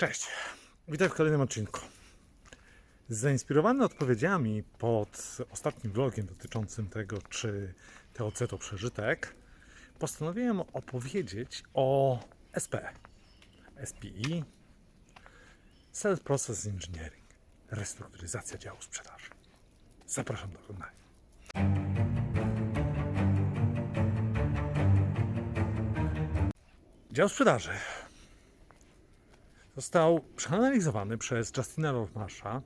Cześć, witaj w kolejnym odcinku. Zainspirowany odpowiedziami pod ostatnim vlogiem dotyczącym tego, czy TOC to przeżytek, postanowiłem opowiedzieć o SP. SPI Sales Process Engineering. Restrukturyzacja działu sprzedaży. Zapraszam do oglądania. Dział sprzedaży został przeanalizowany przez Justina Rothmarsha,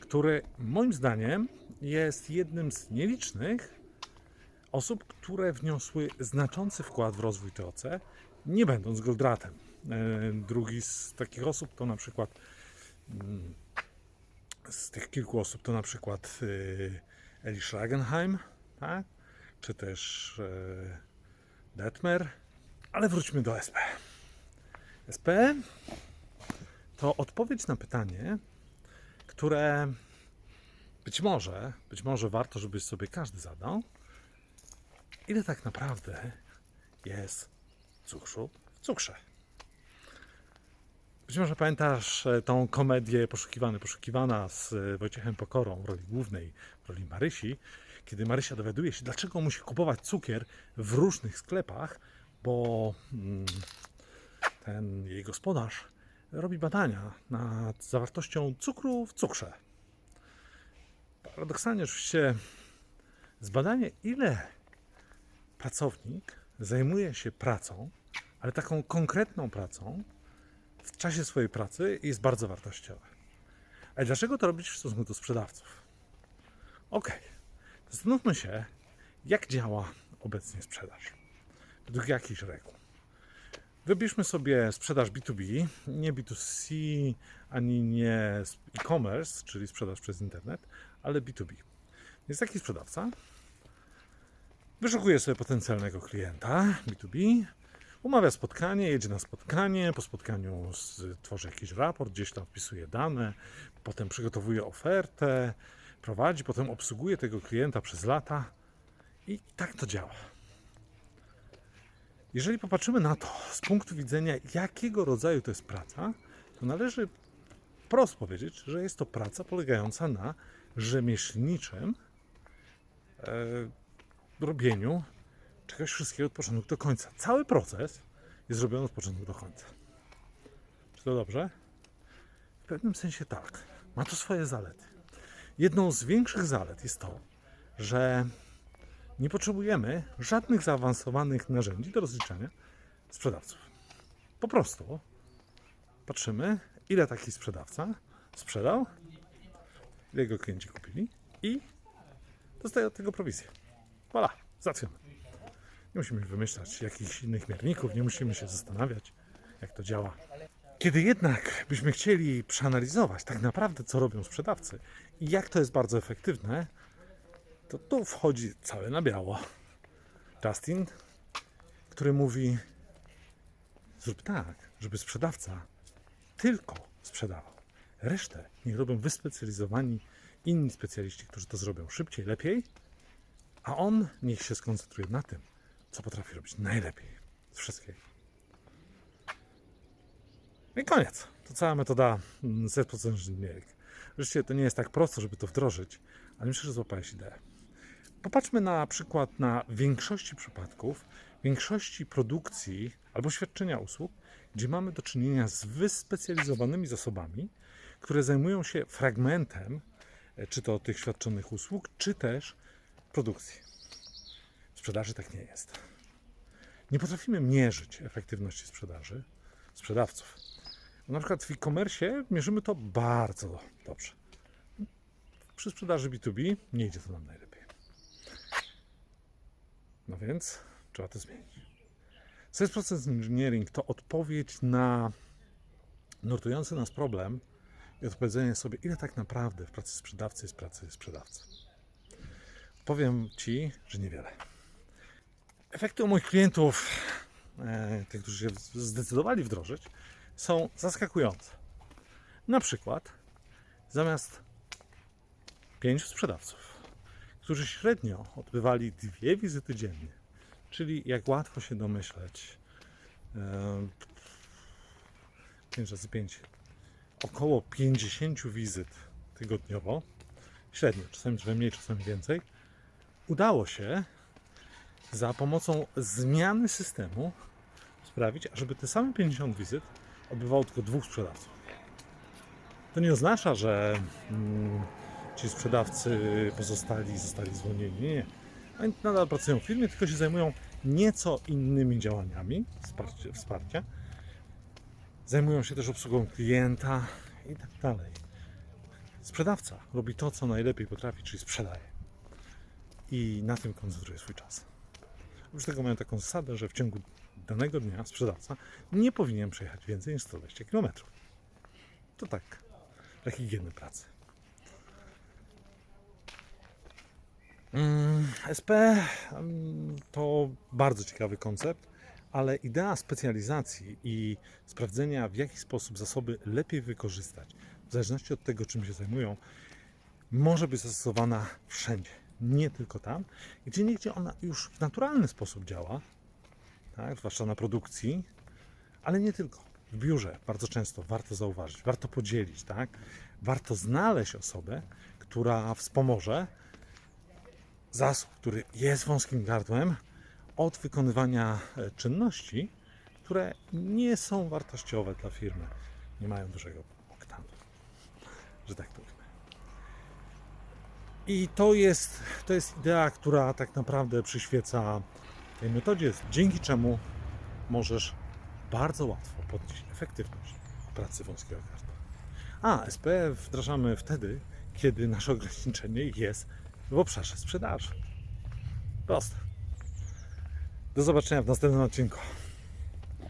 który moim zdaniem jest jednym z nielicznych osób, które wniosły znaczący wkład w rozwój TOC, nie będąc Goldratem. E, Drugi z takich osób to na przykład mm, z tych kilku osób to na przykład y, Eli Schragenheim, tak? czy też e, Detmer, ale wróćmy do SP. SP to odpowiedź na pytanie, które być może, być może warto, żeby sobie każdy zadał, ile tak naprawdę jest cukru w cukrze. Być może pamiętasz e, tą komedię Poszukiwany, Poszukiwana z e, Wojciechem Pokorą w roli głównej, w roli Marysi, kiedy Marysia dowiaduje się, dlaczego musi kupować cukier w różnych sklepach, bo mm, ten jej gospodarz robi badania nad zawartością cukru w cukrze. Paradoksalnie oczywiście zbadanie, ile pracownik zajmuje się pracą, ale taką konkretną pracą w czasie swojej pracy jest bardzo wartościowe. Ale dlaczego to robić w stosunku do sprzedawców? Ok, zastanówmy się, jak działa obecnie sprzedaż. Według jakichś reguł. Wybierzmy sobie sprzedaż B2B, nie B2C ani nie e-commerce, czyli sprzedaż przez internet, ale B2B. Jest taki sprzedawca, wyszukuje sobie potencjalnego klienta B2B, umawia spotkanie, jedzie na spotkanie, po spotkaniu tworzy jakiś raport, gdzieś tam wpisuje dane, potem przygotowuje ofertę, prowadzi, potem obsługuje tego klienta przez lata i tak to działa. Jeżeli popatrzymy na to z punktu widzenia, jakiego rodzaju to jest praca, to należy wprost powiedzieć, że jest to praca polegająca na rzemieślniczym e, robieniu czegoś wszystkiego od początku do końca. Cały proces jest zrobiony od początku do końca. Czy to dobrze? W pewnym sensie tak. Ma to swoje zalety. Jedną z większych zalet jest to, że nie potrzebujemy żadnych zaawansowanych narzędzi do rozliczania sprzedawców. Po prostu patrzymy, ile taki sprzedawca sprzedał, ile jego klienci kupili i dostaje od tego prowizję. Voilà, załatwione. Nie musimy wymyślać jakichś innych mierników, nie musimy się zastanawiać, jak to działa. Kiedy jednak byśmy chcieli przeanalizować tak naprawdę, co robią sprzedawcy i jak to jest bardzo efektywne, to tu wchodzi całe na biało. Justin, który mówi: Zrób tak, żeby sprzedawca tylko sprzedawał. Resztę niech robią wyspecjalizowani inni specjaliści, którzy to zrobią szybciej, lepiej, a on niech się skoncentruje na tym, co potrafi robić najlepiej z wszystkiego. I koniec. To cała metoda mm, Z% Engineering. Oczywiście to nie jest tak prosto, żeby to wdrożyć, ale myślę, że złapałeś ideę. Popatrzmy na przykład na większości przypadków, większości produkcji albo świadczenia usług, gdzie mamy do czynienia z wyspecjalizowanymi zasobami, które zajmują się fragmentem, e, czy to tych świadczonych usług, czy też produkcji. W sprzedaży tak nie jest. Nie potrafimy mierzyć efektywności sprzedaży sprzedawców. Na przykład w e-commerce mierzymy to bardzo dobrze. Przy sprzedaży B2B nie idzie to nam najlepiej. No więc trzeba to zmienić. Sales Process Engineering to odpowiedź na nurtujący nas problem i odpowiedzenie sobie, ile tak naprawdę w pracy sprzedawcy jest pracy sprzedawcy. Powiem Ci, że niewiele. Efekty u moich klientów, e, tych, którzy się zdecydowali wdrożyć, są zaskakujące. Na przykład, zamiast pięciu sprzedawców, którzy średnio odbywali dwie wizyty dziennie, czyli jak łatwo się domyśleć, 5 razy 5, około 50 wizyt tygodniowo, średnio, czasami trochę mniej, czasami więcej, udało się za pomocą zmiany systemu sprawić, ażeby te same 50 wizyt odbywało tylko dwóch sprzedawców. To nie oznacza, że mm, ci sprzedawcy pozostali zostali zwolnieni. Nie, nie. Oni nadal pracują w firmie, tylko się zajmują nieco innymi działaniami wsparcia. wsparcia. Zajmują się też obsługą klienta i tak dalej. Sprzedawca robi to, co najlepiej potrafi, czyli sprzedaje. I na tym koncentruje swój czas. Oprócz tego mają taką zasadę, że w ciągu danego dnia sprzedawca nie powinien przejechać więcej niż 120 km. To tak, dla higieny pracy. SP mm, to bardzo ciekawy koncept, ale idea specjalizacji i sprawdzenia, w jaki sposób zasoby lepiej wykorzystać, w zależności od tego, czym się zajmują, może być zastosowana wszędzie, nie tylko tam, gdzie niegdzie ona już w naturalny sposób działa, tak, zwłaszcza na produkcji, ale nie tylko. W biurze bardzo często warto zauważyć, warto podzielić, tak? Warto znaleźć osobę, która wspomoże zasób, który jest wąskim gardłem, od wykonywania e, czynności, które nie są wartościowe dla firmy, nie mają dużego oktanu, że tak powiem. I to jest, to jest idea, która tak naprawdę przyświeca tej metodzie, dzięki czemu możesz bardzo łatwo podnieść efektywność pracy wąskiego gardła. A, SPF wdrażamy wtedy, kiedy nasze ograniczenie jest w obszarze sprzedaży. Proste. Do zobaczenia w następnym odcinku.